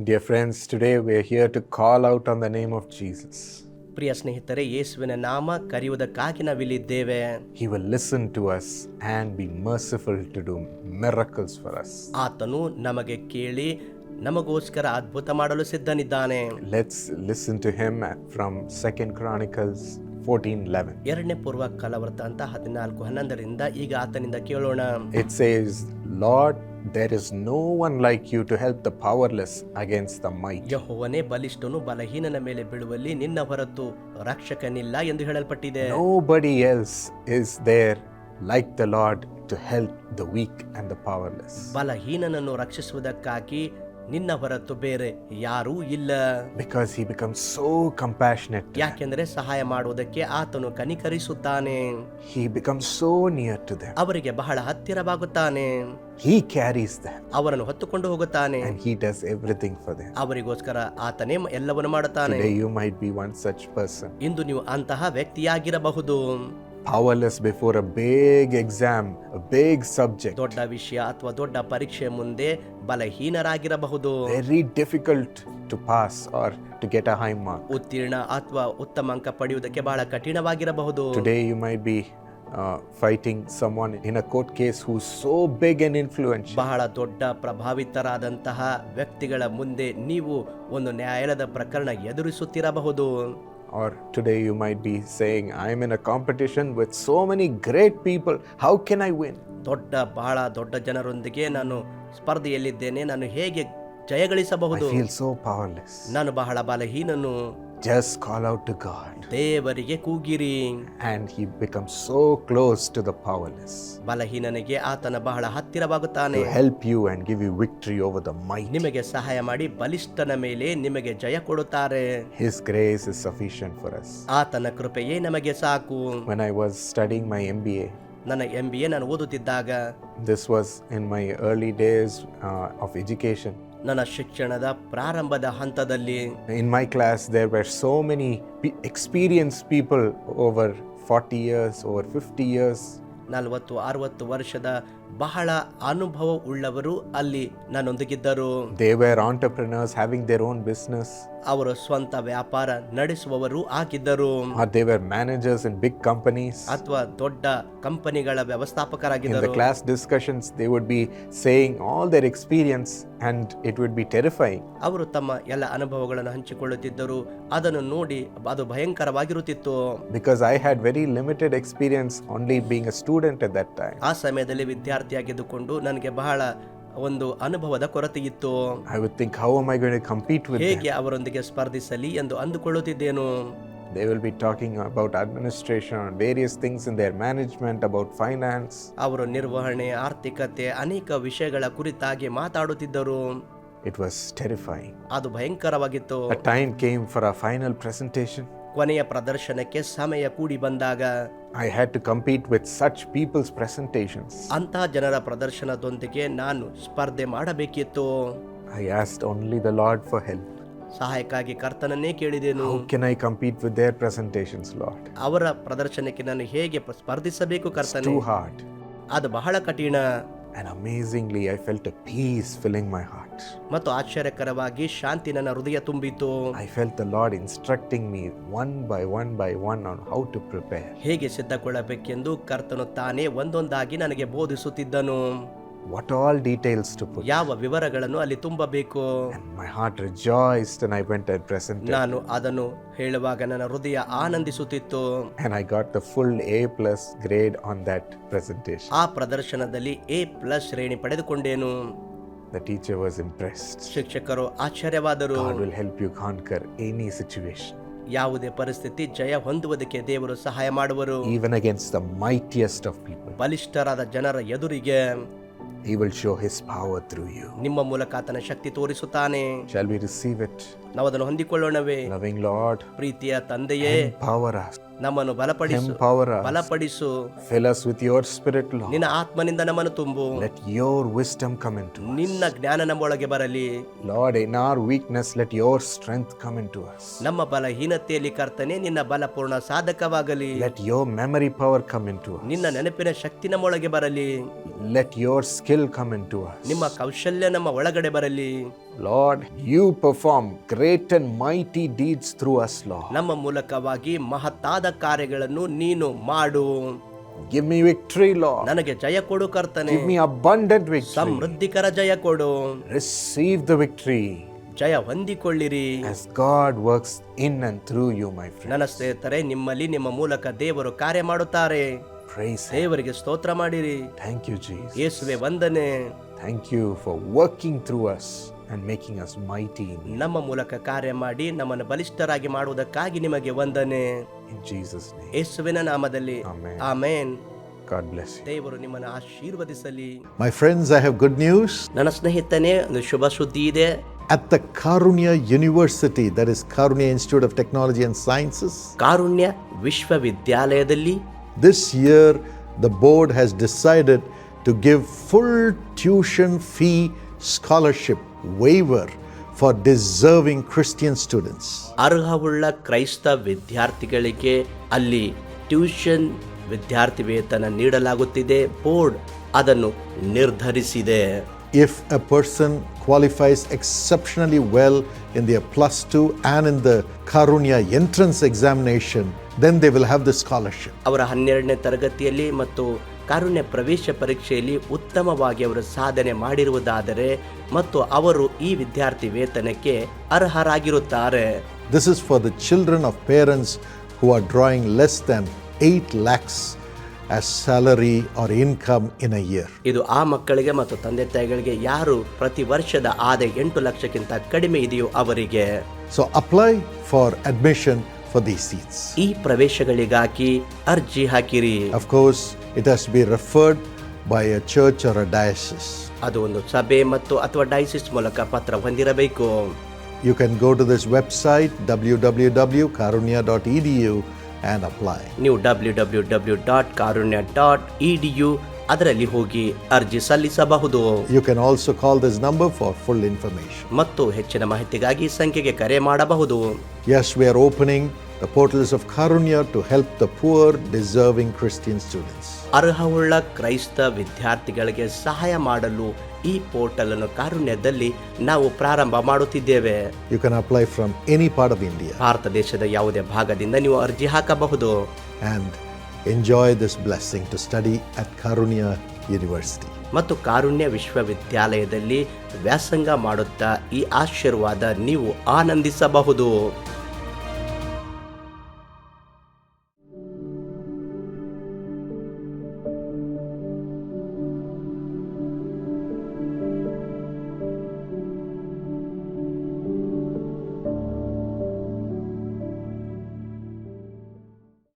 Dear friends, today we are here to call out on the name of Jesus. ಪ್ರಿಯ ಸ್ನೇಹಿತರೆ ಯೇಸುವಿನ ನಾಮ ಕರೆಯುವುದಕ್ಕಾಗಿ ನಾವಿಲ್ಲಿದ್ದೇವೆ He will listen to us and be merciful to do miracles for us. ಆತನು ನಮಗೆ ಕೇಳಿ ನಮಗೋಸ್ಕರ ಅದ್ಭುತ ಮಾಡಲು ಸಿದ್ಧನಿದ್ದಾನೆ Let's listen to him from Second Chronicles 14:11. ಎರಡನೇ ಪೂರ್ವ ಕಲವೃತ್ತ ಹದಿನಾಲ್ಕು ಹನ್ನೊಂದರಿಂದ ಈಗ ಆತನಿಂದ ಕೇಳೋಣ It says, "Lord, there is no one like you to help the powerless against the mighty." ಯಹೋವನೇ ಬಲಿಷ್ಠನು ಬಲಹೀನನ ಮೇಲೆ ಬೀಳುವಲ್ಲಿ ನಿನ್ನ ಹೊರತು ರಕ್ಷಕನಿಲ್ಲ ಎಂದು ಹೇಳಲ್ಪಟ್ಟಿದೆ Nobody else is there like the Lord to help the weak and the powerless. ಬಲಹೀನನನ್ನು ರಕ್ಷಿಸುವುದಕ್ಕಾಗಿ ನಿನ್ನ ಹೊರತು ಬೇರೆ ಯಾರು ಇಲ್ಲ. Because he become so compassionate ಯಾಕೆಂದ್ರೆ ಸಹಾಯ ಮಾಡುವುದಕ್ಕೆ ಆತನು ಕನಿಕರಿಸುತ್ತಾನೆ. He become so near to them ಅವರಿಗೆ ಬಹಳ ಹತ್ತಿರವಾಗುತ್ತಾನೆ. ಹಿ ಕ್ಯಾರೀಸ್ ದೇ ಅವರನ್ನು ಹೊತ್ತುಕೊಂಡು ಹೋಗುತ್ತಾನೆ. And he does everything for them ಅವರಿಗೋಸ್ಕರ ಆತನೇ ಎಲ್ಲವನ್ನೂ ಮಾಡುತ್ತಾನೆ. You might be one such person ಇಂದು ನೀವು ಅಂತಹ ವ್ಯಕ್ತಿಯಾಗಿರಬಹುದು. Powerless before a big exam, a big subject. ದೊಡ್ಡ ವಿಷಯ ಅಥವಾ ದೊಡ್ಡ ಪರೀಕ್ಷೆ ಮುಂದೆ ಬಲಹೀನರಾಗಿರಬಹುದು Very difficult to pass or to get a high mark. ಉತ್ತೀರ್ಣ ಅಥವಾ ಉತ್ತಮ ಅಂಕ ಪಡೆಯುವುದಕ್ಕೆ ಬಹಳ ಕಠಿಣವಾಗಿರಬಹುದು Today you might be uh, fighting someone in a court case who's so big and influential. ಬಹಳ ದೊಡ್ಡ ಪ್ರಭಾವಿತರಾದಂತಹ ವ್ಯಕ್ತಿಗಳ ಮುಂದೆ ನೀವು ಒಂದು ನ್ಯಾಯಾಲಯದ ಪ್ರಕರಣ ಎದುರಿಸುತ್ತಿರಬಹುದು Or today you might be saying, I'm in a competition with so many great people. How can I win? ದೊಡ್ಡ ಬಹಳ ದೊಡ್ಡ ಜನರೊಂದಿಗೆ ನಾನು ಸ್ಪರ್ಧೆಯಲ್ಲಿದ್ದೇನೆ ನಾನು ಹೇಗೆ ಜಯಗಳಿಸಬಹುದು I feel so powerless. ನಾನು ಬಹಳ ಬಲಹೀನನು Just call out to God. ದೇವರಿಗೆ ಕೂಗಿರಿ And He becomes so close to the powerless ಬಲಹೀನನಿಗೆ ಆತನ ಬಹಳ ಹತ್ತಿರವಾಗುತ್ತಾನೆ to help you and give you victory over the mighty. ನಿಮಗೆ ಸಹಾಯ ಮಾಡಿ ಬಲಿಷ್ಠನ ಮೇಲೆ ನಿಮಗೆ ಜಯ ಕೊಡುತ್ತಾರೆ His grace is sufficient for us. ಆತನ ಕೃಪೆಯೇ ನಮಗೆ ಸಾಕು When I was studying my MBA, ನನ್ನ ಎಂ ಬಿ ಎ ನಾನು ಓದುತ್ತಿದ್ದಾಗ this was in my early days uh, of education. ನನ್ನ ಶಿಕ್ಷಣದ ಪ್ರಾರಂಭದ ಹಂತದಲ್ಲಿ in my class there were so many pe- experienced people over 40 years, over 50 years. ನಲವತ್ತು ಅರವತ್ತು ವರ್ಷದ ಬಹಳ ಅನುಭವ ಉಳ್ಳವರು ಅಲ್ಲಿ ನನ್ನೊಂದಿಗಿದ್ದರು They were entrepreneurs having their own business, ಅವರು ಸ್ವಂತ ವ್ಯಾಪಾರ ನಡೆಸುವವರು ಆಗಿದ್ದರು or they were managers in big companies. ಅಥವಾ ದೊಡ್ಡ ಕಂಪನಿಗಳ In the ವ್ಯವಸ್ಥಾಪಕರಾಗಿದ್ದರು class discussions, they would be saying all their experience, and it would be terrifying. ಅವರು ತಮ್ಮ ಎಲ್ಲ ಅನುಭವಗಳನ್ನು ಹಂಚಿಕೊಳ್ಳುತ್ತಿದ್ದರು ಅದನ್ನು ನೋಡಿ ಅದು ಭಯಂಕರವಾಗಿರುತ್ತಿತ್ತು Because I had very limited experience only being a student at that time. ಆ ಸಮಯದಲ್ಲಿ ವಿದ್ಯಾರ್ಥಿಯಾಗಿದ್ದುಕೊಂಡು ನನಗೆ ಬಹಳ ಒಂದು ಅನುಭವದ ಕೊರತೆ ಇತ್ತು I would think, how am I going to compete with them? ಹೇಗೆ ಅವರೊಂದಿಗೆ ಸ್ಪರ್ಧಿಸಲಿ ಎಂದು ಅಂದುಕೊಳ್ಳುತ್ತಿದ್ದೇನು They will be talking about administration and various things in their management, about finance. ಅವರು ನಿರ್ವಹಣೆ ಆರ್ಥಿಕತೆ ಅನೇಕ ವಿಷಯಗಳ ಕುರಿತಾಗಿ ಮಾತಾಡುತ್ತಿದ್ದರು It was terrifying. ಅದು ಭಯಂಕರವಾಗಿತ್ತು A time came for a final presentation. ಕೊನೆಯ ಪ್ರದರ್ಶನಕ್ಕೆ ಸಮಯ ಕೂಡಿ ಬಂದಾಗ I had to compete with such people's presentation ಅಂತಹ ಜನರ ಪ್ರದರ್ಶನದೊಂದಿಗೆ ನಾನು ಸ್ಪರ್ಧೆ ಮಾಡಬೇಕಿತ್ತು. I asked only the Lord for help ಸಹಾಯಕ್ಕಾಗಿ ಕರ್ತನನ್ನೇ ಕೇಳಿದೆನು. How can I compete with their presentations Lord ಅವರ ಪ್ರದರ್ಶನಕ್ಕೆ ನಾನು ಹೇಗೆ ಸ್ಪರ್ಧಿಸಬೇಕು ಕರ್ತನೆ? ಟು ಹಾರ್ಡ್ ಅದು ಬಹಳ ಕಠಿಣ. And amazingly I felt peace filling my heart. ಮತ್ತು ಆಶ್ಚರ್ಯಕರವಾಗಿ ಶಾಂತಿ ನನ್ನ ಹೃದಯ ತುಂಬಿತು I felt the Lord instructing me one by one by one on how to prepare. ಹೇಗೆ ಸಿದ್ಧಕೊಳ್ಳಬೇಕೆಂದು ಕರ್ತನು ತಾನೇ ಒಂದೊಂದಾಗಿ ನನಗೆ ಬೋಧಿಸುತ್ತಿದ್ದನು What all details to put. ಯಾವ ವಿವರಗಳನ್ನು ಅಲ್ಲಿ ತುಂಬಬೇಕು And my heart rejoiced and I went and presented. ನಾನು ಅದನ್ನು ಹೇಳುವಾಗ ನನ್ನ ಹೃದಯ ಆನಂದಿಸುತ್ತಿತ್ತು And I got the full A plus grade on that presentation. ಆ ಪ್ರದರ್ಶನದಲ್ಲಿ ಎ ಪ್ಲಸ್ ಶ್ರೇಣಿ ಪಡೆದುಕೊಂಡೇನು The teacher was impressed. ಶಿಕ್ಷಕರು ಆಶ್ಚರ್ಯವಾದರು God will help you conquer any situation, ಯಾವುದೇ ಪರಿಸ್ಥಿತಿ ಜಯ ಹೊಂದುವುದಕ್ಕೆ ದೇವರು ಸಹಾಯ ಮಾಡುವರು even against the mightiest of people. ಬಲಿಷ್ಠರಾದ ಜನರ ಎದುರಿಗೆ He will show His power through you. ನಿಮ್ಮ ಮೂಲಕ ಆತನ ಶಕ್ತಿ ತೋರಿಸುತ್ತಾನೆ Shall we receive it? ನಾವು ಅದನ್ನು ಹೊಂದಿಕೊಳ್ಳೋಣವೇ Loving Lord, ಪ್ರೀತಿಯ ತಂದೆಯೇ empower us. ನಮ್ಮನ್ನು ಬಲಪಡಿಸು power ಬಲಪಡಿಸು. Fill us with your spirit ನಿನ್ನ ಆತ್ಮನಿಂದ ನಮ್ಮನ್ನು ತುಂಬು. Let your wisdom come into ನಿನ್ನ ಜ್ಞಾನ ನಮ್ಮೊಳಗೆ ಬರಲಿ. Lord in our weakness let your strength come into us ನಮ್ಮ ಬಲಹೀನತೆಯಲ್ಲಿ ಕರ್ತನೆ ನಿನ್ನ ಬಲಪೂರ್ಣ ಸಾಧಕವಾಗಲಿ. Let your memory power come into ನಿನ್ನ ನೆನಪಿನ ಶಕ್ತಿ ನಮ್ಮೊಳಗೆ ಬರಲಿ. Let your skill come into us ನಿಮ್ಮ ಕೌಶಲ್ಯ ನಮ್ಮ ಒಳಗಡೆ ಬರಲಿ. Lord, you perform great and mighty deeds through us, Lord. ನಮ್ಮ ಮೂಲಕವಾಗಿ ಮಹತ್ತಾದ ಕಾರ್ಯಗಳನ್ನು ನೀನು ಮಾಡು Give me victory, Lord. ನನಗೆ ಜಯ ಕೊಡು ಕರ್ತನೆ Give me abundant victory. ಸಮೃದ್ಧಿಕರ ಜಯ ಕೊಡು Receive the victory Jaya ಹೊಂದಿಕೊಳ್ಳಿರಿ as God works in and through you, my friend. ನನ್ನ ಸ್ನೇಹಿತರೆ ನಿಮ್ಮಲ್ಲಿ ನಿಮ್ಮ ಮೂಲಕ ದೇವರು ಕಾರ್ಯ ಮಾಡುತ್ತಾರೆ Praise Him. ದೇವರಿಗೆ ಸ್ತೋತ್ರ ಮಾಡಿರಿ Thank you, Jesus. ಯೇಸುವೆ ವಂದನೆ Thank you for working through us and making us mighty in you. ನಮ್ಮ ಮೂಲಕ ಕಾರ್ಯ ಮಾಡಿ ನಮ್ಮನ್ನು ಬಲಿಷ್ಠರಾಗಿ ಮಾಡುವುದಕ್ಕಾಗಿ ನಿಮಗೆ ವಂದನೆ In Jesus' name. ಯೇಸುವಿನ ನಾಮದಲ್ಲಿ Amen. Amen God bless you. ದೇವರು ನಿಮ್ಮನ್ನು ಆಶೀರ್ವದಿಸಲಿ My friends, I have good news. ನನ್ನ ಸ್ನೇಹಿತನೇ ಒಂದು ಶುಭ ಸುದ್ದಿ ಇದೆ At the Karunya University, that is Karunya Institute of Technology and Sciences, ಕಾರುಣ್ಯ ವಿಶ್ವವಿದ್ಯಾಲಯದಲ್ಲಿ this year the board has decided to give full tuition fee scholarship waiver for deserving Christian students. ಅರ್ಹವುಳ್ಳ ಕ್ರೈಸ್ತ ವಿದ್ಯಾರ್ಥಿಗಳಿಗೆ ಅಲ್ಲಿ tuition ವಿದ್ಯಾರ್ಥಿ ವೇತನ ನೀಡಲಾಗುತ್ತಿದೆ ಬೋರ್ಡ್ ಅದನ್ನು ನಿರ್ಧರಿಸಿದೆ If a person qualifies exceptionally well in their plus two and in the Karunya entrance examination, then they will have the scholarship. ಅವರ ಹನ್ನೆರಡನೇ ತರಗತಿಯಲ್ಲಿ ಮತ್ತು ಕಾರುಣ್ಯ ಪ್ರವೇಶ ಪರೀಕ್ಷೆಯಲ್ಲಿ ಉತ್ತಮವಾಗಿ ಅವರು ಸಾಧನೆ ಮಾಡಿರುವುದಾದರೆ ಮತ್ತು ಅವರು ಈ ವಿದ್ಯಾರ್ಥಿ ವೇತನಕ್ಕೆ ಅರ್ಹರಾಗಿರುತ್ತಾರೆ. This is for the children of parents who are drawing less than 8 lakhs salary or income in a year ಇದು ಆ ಮಕ್ಕಳಿಗೆ ಮತ್ತು ತಂದೆ ತಾಯಿಗಳಿಗೆ ಯಾರು ಪ್ರತಿ ವರ್ಷದ ಆದಾಯ ಎಂಟು ಲಕ್ಷಕ್ಕಿಂತ ಕಡಿಮೆ ಇದೆಯೋ ಅವರಿಗೆ. So apply for admission for the seats ಈ ಪ್ರವೇಶಗಳಿಗಾಗಿ ಅರ್ಜಿ ಹಾಕಿರಿ. Course, it has to be referred by a church or a diocese. ಅದು ಒಂದು ಸಭೆ ಮತ್ತು ಅಥವಾ ಡೈಸಿಸ್ ಮೂಲಕ ಪತ್ರ ಹೊಂದಿರಬೇಕು You can go to this website www.karunya.edu and apply. ನೀವು W W W dot Karunya dot E D U ಅದರಲ್ಲಿ ಹೋಗಿ ಅರ್ಜಿ ಸಲ್ಲಿಸಬಹುದು You can also call this number for full information. ಮತ್ತು ಹೆಚ್ಚಿನ ಮಾಹಿತಿಗಾಗಿ ಈ ಸಂಖ್ಯೆಗೆ ಕರೆ ಮಾಡಬಹುದು Yes, we are opening the portals of Karunya to help the poor, deserving Christian students. ಅರ್ಹವುಳ್ಳ ಕ್ರೈಸ್ತ ವಿದ್ಯಾರ್ಥಿಗಳಿಗೆ ಸಹಾಯ ಮಾಡಲು ಈ ಪೋರ್ಟಲ್ ಅನ್ನು ಕಾರುಣ್ಯದಲ್ಲಿ ನಾವು ಪ್ರಾರಂಭ ಮಾಡುತ್ತಿದ್ದೇವೆ You can apply from any part of India Bharat ದೇಶದ ಯಾವುದೇ ಭಾಗದಿಂದ ನೀವು ಅರ್ಜಿ ಹಾಕಬಹುದು and enjoy this blessing to study at Karunya University. ಮತ್ತು ಕಾರುಣ್ಯ ವಿಶ್ವವಿದ್ಯಾಲಯದಲ್ಲಿ ವ್ಯಾಸಂಗ ಮಾಡುತ್ತಾ ಈ ಆಶೀರ್ವಾದ ನೀವು ಆನಂದಿಸಬಹುದು